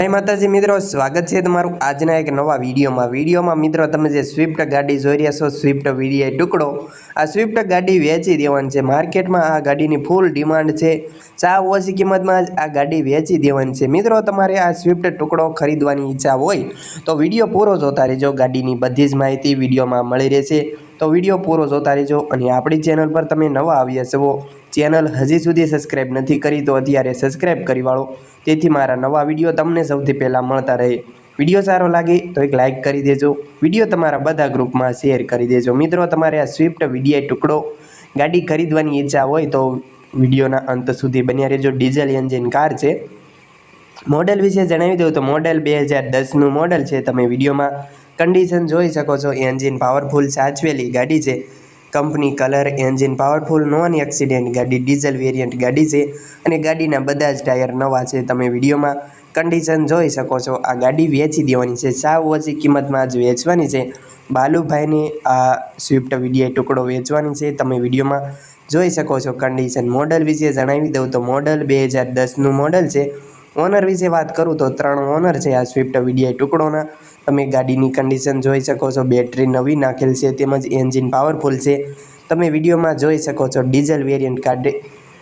જય માતાજી મિત્રો, સ્વાગત છે તમારું આજના એક નવા વિડીયોમાં. વિડીયોમાં મિત્રો, તમે જે સ્વિફ્ટ ગાડી જોઈ રહ્યા છો સ્વિફ્ટ વીડીઆઈ ટુકડો, આ સ્વિફ્ટ ગાડી વેચી દેવાની છે. માર્કેટમાં આ ગાડીની ફૂલ ડિમાન્ડ છે. ચા ઓછી કિંમતમાં જ આ ગાડી વેચી દેવાની છે. મિત્રો, તમારે આ સ્વિફ્ટ ટુકડો ખરીદવાની ઈચ્છા હોય, તો વીડિયો પૂરો જોતા રહેજો. ગાડીની બધી જ માહિતી વિડીયોમાં મળી રહેશે. તો વીડિયો પૂરો જોતા રહેજો. અને આપણી ચેનલ પર તમે નવા આવ્યા છો ચેનલ હજી સુધી સબસ્ક્રાઈબ નથી કરી તો અત્યારે સબસ્ક્રાઈબ કરી વાળો. તેથી મારા નવા વીડિયો તમને સૌથી પહેલાં મળતા રહે. વીડિયો સારો લાગે તો એક લાઇક કરી દેજો. વીડિયો તમારા બધા ગ્રુપમાં શેર કરી દેજો. મિત્રો, તમારે આ સ્વિફ્ટ વીડીઆઈ ટુકડો ગાડી ખરીદવાની ઈચ્છા હોય તો વિડીયોના અંત સુધી બન્યા રહેજો. ડીઝલ એન્જિન કાર છે. મોડેલ વિશે જણાવી દઉં તો મોડેલ બે હજાર દસનું મોડેલ છે. તમે વિડીયોમાં કન્ડિશન જોઈ શકો છો. એન્જિન પાવરફુલ, સાચવેલી ગાડી છે. Company colour, engine powerful, non accident ગાડી, ડીઝલ વેરિયન્ટ ગાડી છે અને ગાડીના બધા જ ટાયર નવા છે. તમે વિડીયોમાં કન્ડિશન જોઈ શકો છો. આ ગાડી વેચી દેવાની છે. સાવ ઓછી કિંમતમાં જ વેચવાની છે. બાલુભાઈને આ સ્વિફ્ટ વીડીઆઈ ટુકડો વેચવાની છે. તમે વિડીયોમાં જોઈ શકો છો કન્ડિશન મોડલ વિશે જણાવી દઉં તો મોડલ બે હજાર દસનું મોડલ છે. ઓનર વિશે વાત કરું તો ત્રણ ઓનર છે આ સ્વિફ્ટ વીડીઆઈ ટુકડોના. તમે ગાડીની કન્ડિશન જોઈ શકો છો બેટરી નવી નાખેલ છે, તેમજ એન્જિન પાવરફુલ છે. તમે વિડીયોમાં જોઈ શકો છો ડીઝલ વેરિયન્ટ કાઢે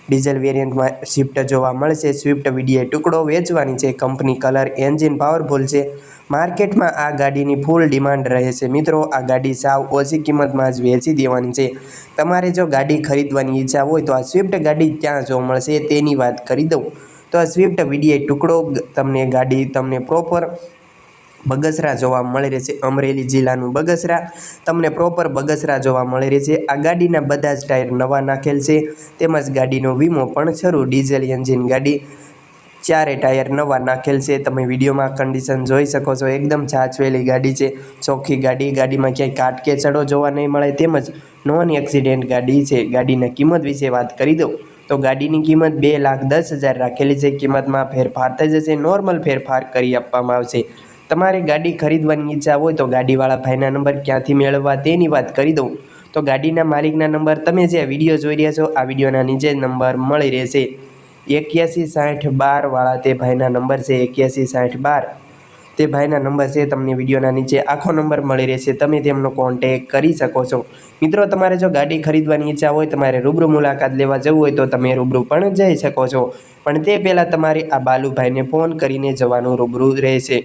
ડીઝલ વેરિયન્ટમાં સ્વિફ્ટ જોવા મળશે. સ્વિફ્ટ વીડીઆઈ ટુકડો વેચવાની છે કંપની કલર એન્જિન પાવરફુલ છે. માર્કેટમાં આ ગાડીની ફૂલ ડિમાન્ડ રહે છે મિત્રો, આ ગાડી સાવ ઓછી કિંમતમાં જ વેચી દેવાની છે. તમારે જો ગાડી ખરીદવાની ઈચ્છા હોય તો આ સ્વિફ્ટ ગાડી ક્યાં જોવા મળશે તેની વાત કરી દઉં. તો આ સ્વિફ્ટ વીડીઆઈ ટુકડો તમને ગાડી તમને પ્રોપર બગસરા જોવા મળી રહેશે. અમરેલી જિલ્લાનું બગસરા તમને પ્રોપર બગસરા જોવા મળી રહેશે. આ ગાડીના બધા જ ટાયર નવા નાખેલ છે. તેમજ ગાડીનો વીમો પણ શરૂ. ડીઝલ એન્જિન ગાડી ચારે ટાયર નવા નાખેલ છે. તમે વિડીયોમાં કન્ડિશન જોઈ શકો છો. એકદમ છાછવેલી ગાડી છે. ચોખ્ખી ગાડી. ગાડીમાં ક્યાંય કાટ કે ચડો જોવા નહીં મળે. તેમજ નોન એક્સિડેન્ટ ગાડી છે. ગાડીના કિંમત વિશે વાત કરી દઉં. તો ગાડીની કિંમત બે લાખ દસ હજાર રાખેલી છે. કિંમતમાં ફેરફાર થઈ જશે. નોર્મલ ફેરફાર કરી આપવામાં આવશે. તમારે ગાડી ખરીદવાની ઈચ્છા હોય તો ગાડીવાળા ભાઈના નંબર ક્યાંથી મેળવવા તેની વાત કરી દઉં. તો ગાડીના માલિકના નંબર તમે જે વીડિયો જોઈ રહ્યા છો, આ વિડીયોના નીચે નંબર મળી રહેશે. એક્યાસી સાઠ બારવાળા તે ભાઈના નંબર છે. એક્યાસી સાઠ બાર તે ભાઈના નંબર છે, તમને વિડીયોના નીચે આખો નંબર મળી રહેશે. તમે તેમનો કોન્ટેક કરી શકો છો. મિત્રો, તમારે જો ગાડી ખરીદવાની ઈચ્છા હોય, તમારે રૂબરૂ મુલાકાત લેવા જવું હોય, તો તમે રૂબરૂ પણ જઈ શકો છો. પણ તે પહેલાં તમારે આ બાલુભાઈને ફોન કરીને જવાનું રૂબરૂ રહેશે.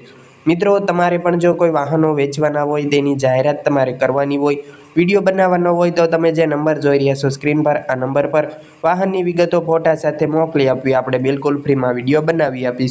મિત્રો, તમારે પણ જો કોઈ વાહનો વેચવાના હોય, તેની જાહેરાત તમારે કરવાની હોય, વીડિયો બનાવવાનો હોય, તો તમે જે નંબર જોઈ રહ્યા છો સ્ક્રીન પર, આ નંબર પર વાહનની વિગતો ફોટા સાથે મોકલી આપવી. આપણે બિલકુલ ફ્રીમાં વીડિયો બનાવી આપીશું.